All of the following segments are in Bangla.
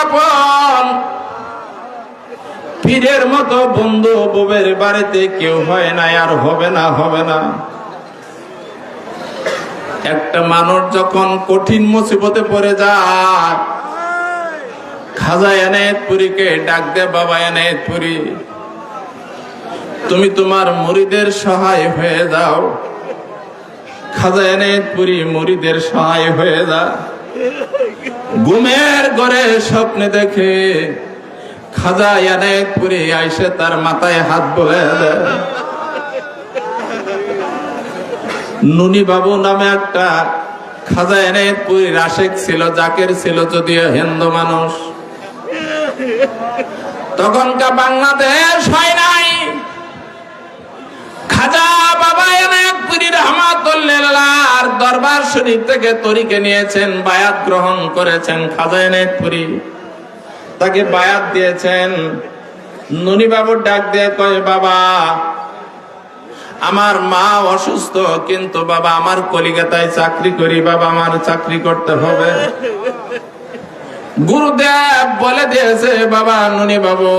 আপন পীরের মতো বন্ধু বউয়ের বাড়িতে কেউ হয় না আর হবে না হবে না। একটা মানুষ যখন কঠিন মুসিবতে পড়ে যায়, খাজা এনায়েতপুরীকে ডাক দে, বাবা এনায়েতপুরী। তুমি তোমার মুড়িদের সহায় হয়ে যাও। খাজা এনায়েতপুরী মুড়িদের সহায় হয়ে যা। ঘুমের ঘরে স্বপ্নে দেখে খাজা এনায়েতপুরী আইসে তার মাথায় হাত বলে নুনি বাবু নামে একটা খাজা এনায়েতপুরী রাশেক ছিল, জাকের ছিল যদিও হিন্দু মানুষ। তখনকার বাংলাদেশ হয় নাই খাজা বাবা এনায়েতপুরী রহমাতুল্লাহ দরবার শরীফ থেকে তরিকে নিয়েছেন, বায়াত গ্রহণ করেছেন খাজা তাকে বায়াত দিয়েছেন। নুনি বাবুর ডাক দিয়ে কয়, বাবা, আমার মা অসুস্থ, কিন্তু বাবা, আমার কলিকাতায় চাকরি করি, বাবা, আমার চাকরি করতে হবে। গুরুদেব বলে দিয়েছে, বাবা নুনি বাবু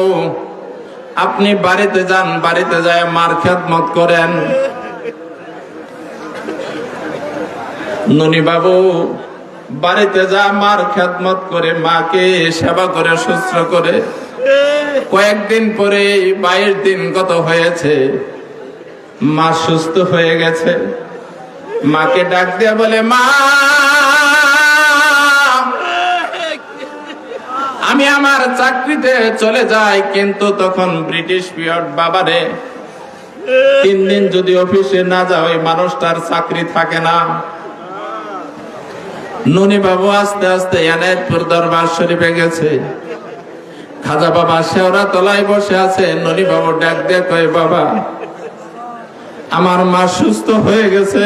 আপনি বাড়িতে যান, বাড়িতে যায় মার খেদমত করেন। নুনি বাবু, বাড়িতে যা মার খেদমত করে, মাকে সেবা করে, শুশ্র করে, কয়েকদিন পরে বাইশ দিন কত হয়েছে। মা সুস্থ হয়ে গেছে। মাকে ডাক দিয়ে বলে, মা, আমি আমার চাকরিতে চলে যাই, কিন্তু তখন ব্রিটিশ পিরিয়ড বাবারে। তিন দিন যদি অফিসে না যাও মানুষটার চাকরি থাকে না। নুনি বাবু আস্তে আস্তে এনায়তপুর দরবার শরীফে গেছে। খাজা বাবা শেওরা তলায় বসে আছে ননি বাবু ডাক দিয়ে কয়, বাবা, আমার মা সুস্থ হয়ে গেছে।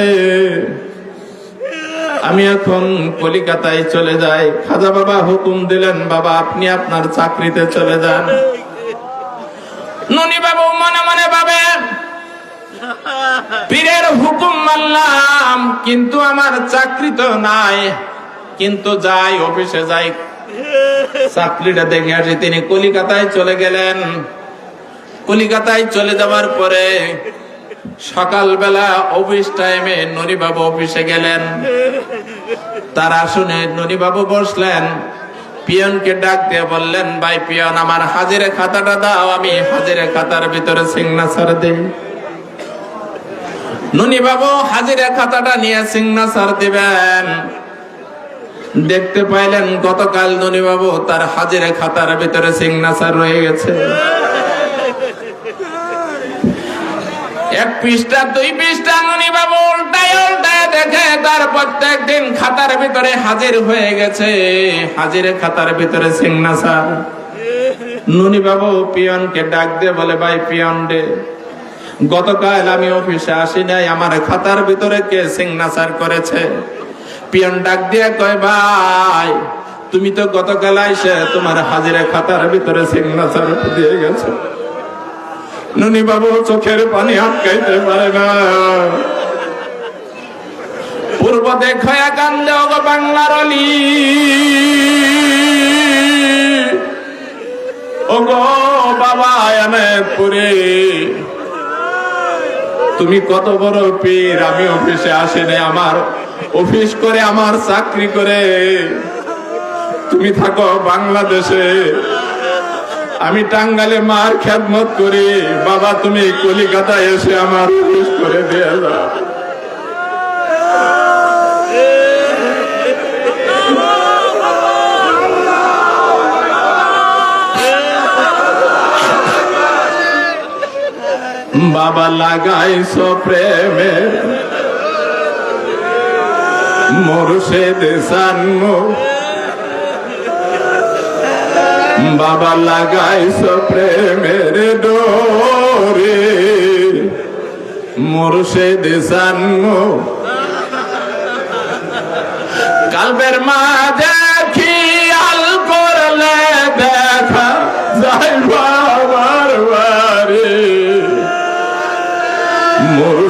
আমি এখন কলিকাতায় চলে যাই। খাজা বাবা হুকুম দিলেন, বাবা, আপনি আপনার চাকরিতে চলে যান। ননি বাবু মনে মনে ভাবেন পীরের হুকুম মানলাম, কিন্তু আমার চাকরি তো নাই। কিন্তু যাই, অফিসে যাই। চাকরিটা দেখে আসি, তিনি কলিকাতায় চলে গেলেন। কলিকাতায় চলে যাওয়ার পরে সকালবেলা অফিস টাইমে ননিবাবু অফিসে গেলেন। তার আসনে ননিবাবু বসলেন। পিয়নকে ডাক দিয়ে বললেন, ভাই পিয়ন, আমার হাজিরে খাতাটা দাও, আমি হাজিরে খাতার ভিতরে সিগনেচার দেই। ননি বাবু হাজিরে খাতাটা নিয়ে সিগনেচার দিবেন। দেখতে পাইলেন গতকাল ননি বাবু তার হাজিরে খাতার ভিতরে সিগনেচার রয়ে গেছে। এক পৃষ্ঠা, দুই পৃষ্ঠা, ননি বাবু উল্টায় উল্টায় দেখে তার প্রত্যেক দিন খাতার ভিতরে হাজির হয়ে গেছে। হাজিরে খাতার ভিতরে সিগনেচার। নুনি বাবু পিয়নকে ডাক দিয়ে বলে, ভাই, পিয়ন রে। গতকাল আমি অফিসে আসি নাই, আমার খাতার ভিতরে কে সিগনেচার করেছে? পিয়ন ডাক দিয়ে কয়, ভাই, তুমি তো গতকাল আইসে তোমার হাজিরা খাতার ভিতরে সিগনেচার দিয়ে গেছো। নুনি বাবু চোখের পানি আটকাইতে পারে না। পূর্ব দেখয়া কান্দে, ওগো বাংলার অলি। ওগো বাবা এনে পুরে তুমি কত বড় পীর? আমি অফিসে আসে নাই আমার অফিস করে, আমার চাকরি করে। তুমি থাকো বাংলাদেশে। আমি টাঙ্গালে মার খেদমত করি। বাবা, তুমি কলিকাতায় এসে আমার অফিস করে দিয়ে যাও। বাবা লাগাইছো প্রেমে মুর্শিদ সান্মু বাবা লাগাইছো প্রেমের ডোরে। মুর্শিদ সান্মু কালবের মাঝে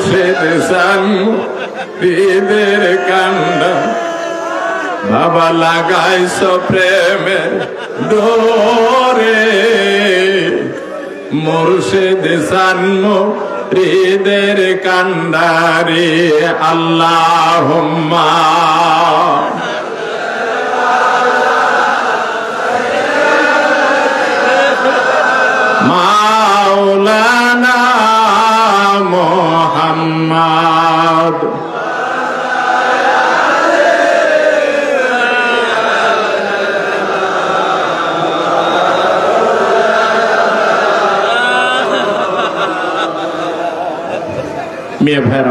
কিসের কান্ড বাবা লাগাইছ প্রেমে ডোরে। মুর্শিদ সান্ন হৃদের কান্ডারে আল্লাহ ভাইয়ের